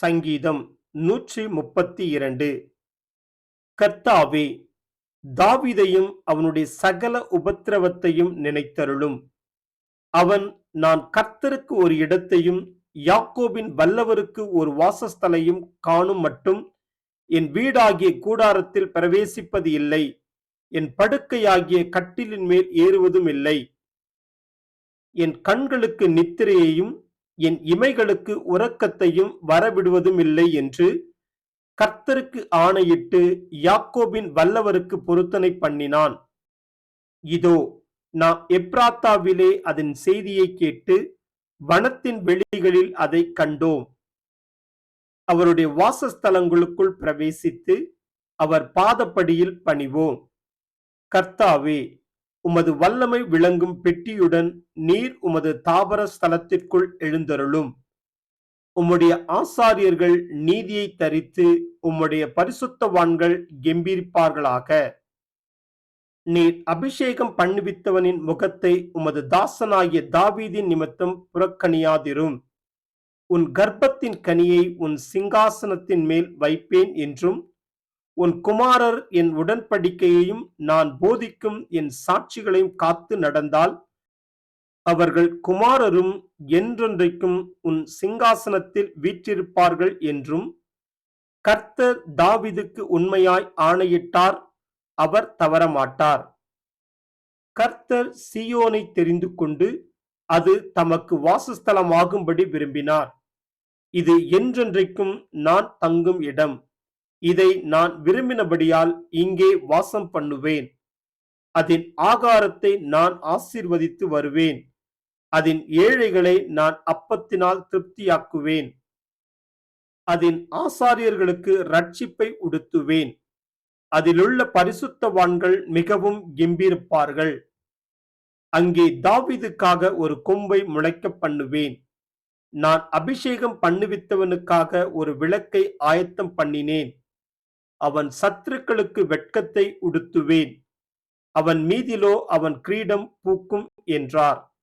சங்கீதம் நூற்றி முப்பத்தி இரண்டு கர்த்தாவே தாவிதையும் அவனுடைய சகல உபத்திரவத்தையும் நினைத்தருளும். அவன் நான் கர்த்தருக்கு ஒரு இடத்தையும் யாக்கோபின் வல்லவருக்கு ஒரு வாசஸ்தலையும் காணும் மட்டும் என் வீடாகிய கூடாரத்தில் பிரவேசிப்பது இல்லை. என் படுக்கையாகிய கட்டிலின் மேல் ஏறுவதும் இல்லை. என் கண்களுக்கு நித்திரையையும் என் இமைகளுக்கு உறக்கத்தையும் வரவிடுவதும் இல்லை என்று கர்த்தருக்கு ஆணையிட்டு யாக்கோபின் வல்லவருக்கு பொருத்தனை பண்ணினான். இதோ நாம் எப்ராத்தாவிலே அதன் செய்தியை கேட்டு வனத்தின் வெளிகளில் அதை கண்டோம். அவருடைய வாசஸ்தலங்களுக்குள் பிரவேசித்து அவர் பாதப்படியில் பணிவோம். கர்த்தாவே உமது வல்லமை விளங்கும் பெட்டியுடன் நீர் உமது தாவர ஸ்தலத்திற்குள் எழுந்தருளும். உம்முடைய ஆசாரியர்கள் நீதியை தரித்து உம்முடைய பரிசுத்தவான்கள் கெம்பீரிப்பார்களாக. நீர் அபிஷேகம் பண்ணுவித்தவனின் முகத்தை உமது தாசனாகிய தாவீதின் நிமித்தம் புறக்கணியாதிரும். உன் கர்ப்பத்தின் கனியை உன் சிங்காசனத்தின் மேல் வைப்பேன் என்றும் உன் குமாரர் என் உடன்படிக்கையையும் நான் போதிக்கும் என் சாட்சிகளையும் காத்து நடந்தால் அவர்கள் குமாரரும் என்றென்றைக்கும் உன் சிங்காசனத்தில் வீற்றிருப்பார்கள் என்றும் கர்த்தர் தாவிதுக்கு உண்மையாய் ஆணையிட்டார் அவர் தவறமாட்டார். கர்த்தர் சியோனை தெரிந்து கொண்டு அது தமக்கு வாசஸ்தலமாகும்படி விரும்பினார். இது என்றென்றைக்கும் நான் தங்கும் இடம். இதை நான் விரும்பினபடியால் இங்கே வாசம் பண்ணுவேன். அதன் ஆகாரத்தை நான் ஆசீர்வதித்து வருவேன். அதன் ஏழைகளை நான் அப்பத்தினால் திருப்தியாக்குவேன். அதன் ஆசாரியர்களுக்கு ரட்சிப்பை உடுத்துவேன். அதிலுள்ள பரிசுத்தவான்கள் மிகவும் கெம்பீரிப்பார்கள் அங்கே தாவிதுக்காக ஒரு கொம்பை முளைக்க பண்ணுவேன். நான் அபிஷேகம் பண்ணுவித்தவனுக்காக ஒரு விளக்கை ஆயத்தம் பண்ணினேன். அவன் சத்துருக்களுக்கு வெட்கத்தை உடுத்துவேன். அவன் மீதிலோ அவன் கிரீடம் பூக்கும் என்றார்.